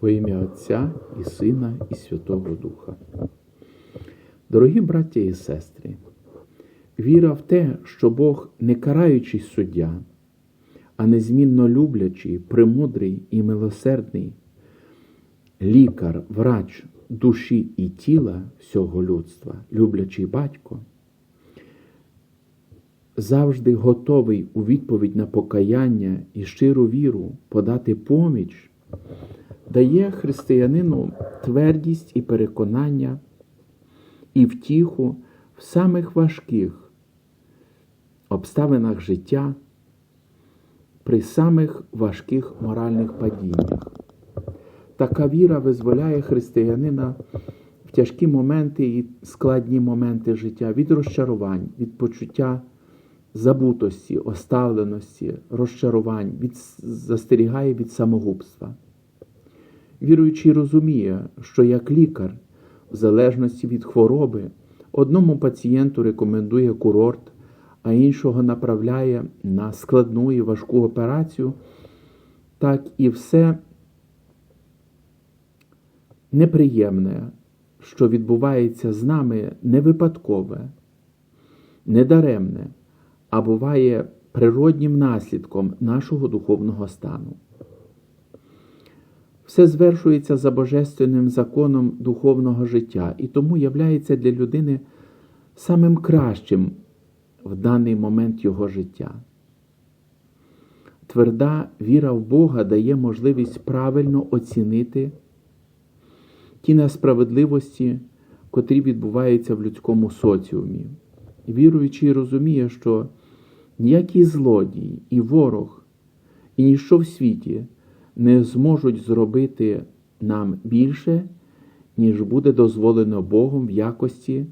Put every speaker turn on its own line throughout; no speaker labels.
Во ім'я Отця і Сина, і Святого Духа. Дорогі браття і сестри, віра в те, що Бог не караючий суддя, а незмінно люблячий, премудрий і милосердний, лікар, врач душі і тіла всього людства, люблячий батько, завжди готовий у відповідь на покаяння і щиру віру подати поміч, дає християнину твердість і переконання і втіху в самих важких обставинах життя, при самих важких моральних падіннях. Така віра визволяє християнина в тяжкі моменти і складні моменти життя від розчарувань, від почуття забутості, оставленості, розчарувань, від, застерігає від самогубства. Віруючий розуміє, що як лікар, в залежності від хвороби, одному пацієнту рекомендує курорт, а іншого направляє на складну і важку операцію, так і все неприємне, що відбувається з нами, не випадкове, не а буває природнім наслідком нашого духовного стану. Все звершується за божественним законом духовного життя і тому являється для людини самим кращим в даний момент його життя. Тверда віра в Бога дає можливість правильно оцінити ті несправедливості, котрі відбуваються в людському соціумі. Віруючий розуміє, що ніякий злодій і ворог, і ніщо в світі не зможуть зробити нам більше, ніж буде дозволено Богом в якості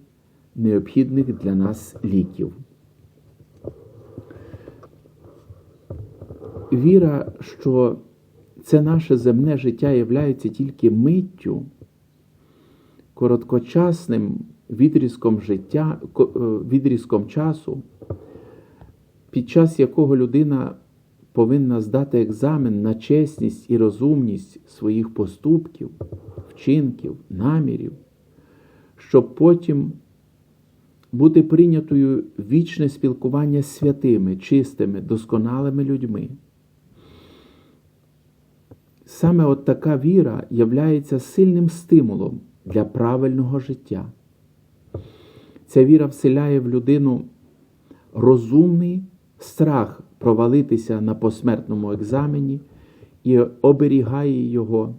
необхідних для нас ліків. Віра, що це наше земне життя є тільки миттю, короткочасним відрізком життя, відрізком часу, під час якого людина повинна здати екзамен на чесність і розумність своїх поступків, вчинків, намірів, щоб потім бути прийнятою вічне спілкування з святими, чистими, досконалими людьми. Саме от така віра являється сильним стимулом для правильного життя. Ця віра вселяє в людину розумний страх провалитися на посмертному екзамені і оберігає його,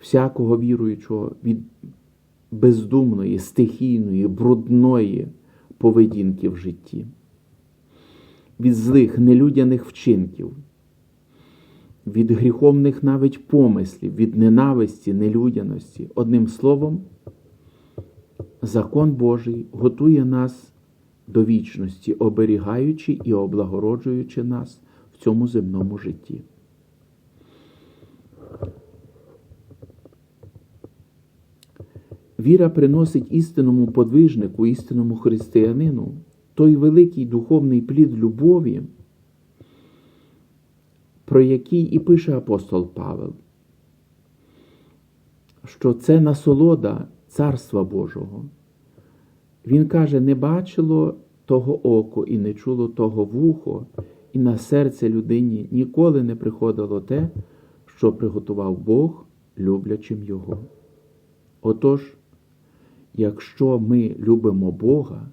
всякого віруючого, від бездумної, стихійної, брудної поведінки в житті, від злих, нелюдяних вчинків, від гріховних навіть помислів, від ненависті, нелюдяності. Одним словом, закон Божий готує нас до вічності, оберігаючи і облагороджуючи нас в цьому земному житті. Віра приносить істинному подвижнику, істинному християнину той великий духовний плід любові, про який і пише апостол Павел, що це насолода Царства Божого. Він каже, не бачило того око і не чуло того вухо, і на серце людині ніколи не приходило те, що приготував Бог, люблячим Його. Отож, якщо ми любимо Бога,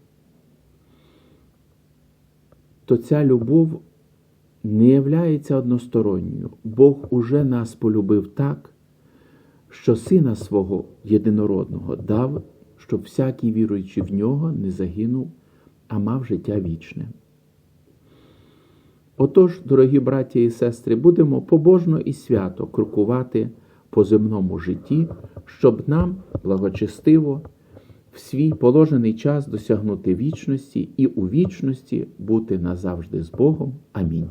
то ця любов не являється односторонньою. Бог уже нас полюбив так, що Сина свого єдинородного дав щоб всякий віруючий в нього не загинув, а мав життя вічне. Отож, дорогі браття і сестри, будемо побожно і свято крокувати по земному житті, щоб нам благочестиво в свій положений час досягнути вічності і у вічності бути назавжди з Богом. Амінь.